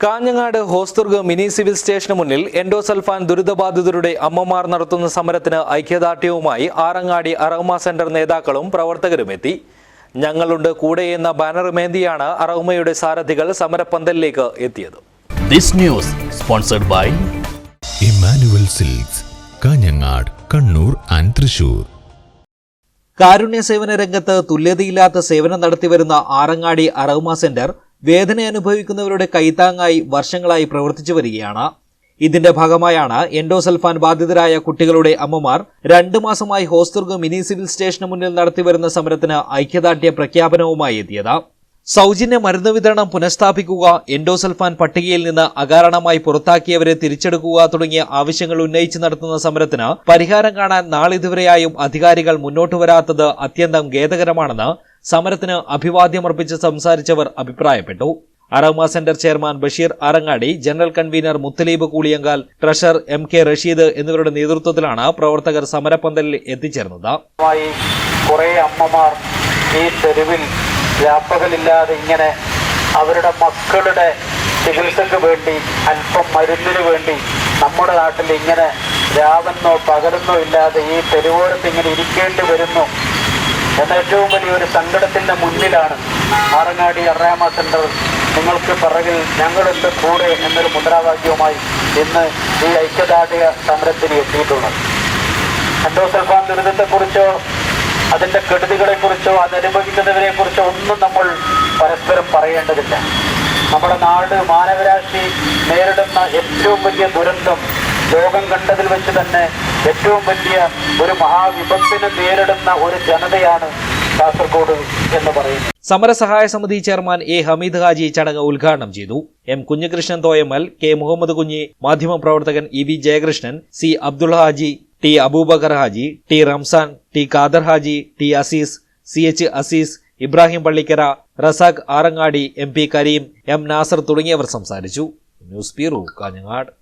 Kanhangad Hosdurg mini civil സ്റ്റേഷന് മുന്നിൽ endosulfan ദുരിതബാധിതരുടെ അമ്മമാർ നടത്തുന്ന സമരത്തിന് ഐക്യദാർഢ്യവുമായി ആറങ്ങാടി അറഹ്മ സെന്റർ നേതാക്കളും പ്രവർത്തകരും എത്തി. ഞങ്ങളുണ്ട് കൂടെ എന്ന ബാനറുമേന്തിയാണ് അറഹ്മയുടെ സാരഥികൾ സമരപ്പന്തലിലേക്ക് എത്തിയത്. സിൽക്സ് കാഞ്ഞങ്ങാട് കണ്ണൂർ ആൻഡ് തൃശൂർ കാരുണ്യ സേവന രംഗത്ത് തുല്യതയില്ലാത്ത സേവനം നടത്തിവരുന്ന ആറങ്ങാടി അറഹ്മ സെന്റർ വേദന അനുഭവിക്കുന്നവരുടെ കൈത്താങ്ങായി വർഷങ്ങളായി പ്രവർത്തിച്ചു വരികയാണ്. ഇതിന്റെ ഭാഗമായാണ് എൻഡോസൽഫാൻ ബാധിതരായ കുട്ടികളുടെ അമ്മമാർ രണ്ടു മാസമായി ഹോസ്ദുർഗ് മിനി സിവിൽ സ്റ്റേഷന് മുന്നിൽ നടത്തിവരുന്ന സമരത്തിന് ഐക്യദാർഢ്യ പ്രഖ്യാപനവുമായി എത്തിയത്. സൗജന്യ മരുന്ന് വിതരണം പുനഃസ്ഥാപിക്കുക എൻഡോസൽഫാൻ പട്ടികയിൽ നിന്ന് അകാരണമായി പുറത്താക്കിയവരെ തിരിച്ചെടുക്കുക തുടങ്ങിയ ആവശ്യങ്ങൾ ഉന്നയിച്ച് നടത്തുന്ന സമരത്തിന് പരിഹാരം കാണാൻ നാളിതുവരെയായും അധികാരികൾ മുന്നോട്ട് വരാത്തത് അത്യന്തം ഖേദകരമാണെന്ന് സമരത്തിന് അഭിവാദ്യമർപ്പിച്ച് സംസാരിച്ചവർ അഭിപ്രായപ്പെട്ടു. Arahma centre chairman Basheer Arangadi general convener Muthaleeb Kooliyankal treasurer M K Rasheed എന്നിവരുടെ നേതൃത്വത്തിലാണ് പ്രവർത്തകർ സമരപ്പന്തലിൽ എത്തിച്ചേർന്നത്. അമ്മമാർ ഈ തെരുവിൽ ഇങ്ങനെ അവരുടെ മക്കളുടെ ചികിത്സയ്ക്ക് വേണ്ടി അല്പം മരുന്നിനു വേണ്ടി നമ്മുടെ നാട്ടിൽ ഇങ്ങനെ രാവെന്നോ പകലെന്നോ ഇല്ലാതെ ഈ തെരുവോരത്ത് ഇങ്ങനെ ഇരിക്കേണ്ടി വരുന്നു. എന്ന ഏറ്റവും വലിയൊരു സങ്കടത്തിന്റെ മുന്നിലാണ് ആറങ്ങാടി അറാമ സെന്റർ. നിങ്ങൾക്ക് പിറകിൽ ഞങ്ങളുണ്ട് കൂടെ എന്നൊരു മുദ്രാവാക്യവുമായി ഇന്ന് ഈ ഐക്യദാർഢ്യ സമരത്തിന് എത്തിയിട്ടുള്ളത്. എൻഡോസൾഫാൻ ദുരിതത്തെക്കുറിച്ചോ അതിന്റെ കെടുതികളെക്കുറിച്ചോ അതനുഭവിക്കുന്നവരെ കുറിച്ചോ ഒന്നും നമ്മൾ പരസ്പരം പറയേണ്ടതില്ല. നമ്മുടെ നാട് മാനവരാശി നേരിടുന്ന ഏറ്റവും വലിയ ദുരന്തം ലോകം കണ്ടതിൽ വെച്ച് തന്നെ ഏറ്റവും വലിയ ഒരു മഹാവിപത്തിനെ നേരിടുന്ന ഒരു ജനതയാണ് കാസർഗോഡ് എന്ന് പറയുന്നത്. സമരസഹായ സമിതി ചെയർമാൻ എ ഹമീദ് ഹാജി ചടങ്ങ് ഉദ്ഘാടനം ചെയ്തു. എം കുഞ്ഞികൃഷ്ണൻ തോയമൽ കെ മുഹമ്മദ് കുഞ്ഞി മാധ്യമപ്രവർത്തകൻ E V Jayakrishnan C Abdul Haji T Abubakar Haji T Ramzan T Khader Haji T Azeez C H Azeez Ibrahim Pallikkara Razak Arangadi M P Kareem M Nasar തുടങ്ങിയവർ സംസാരിച്ചു. News bureau Kanhangad.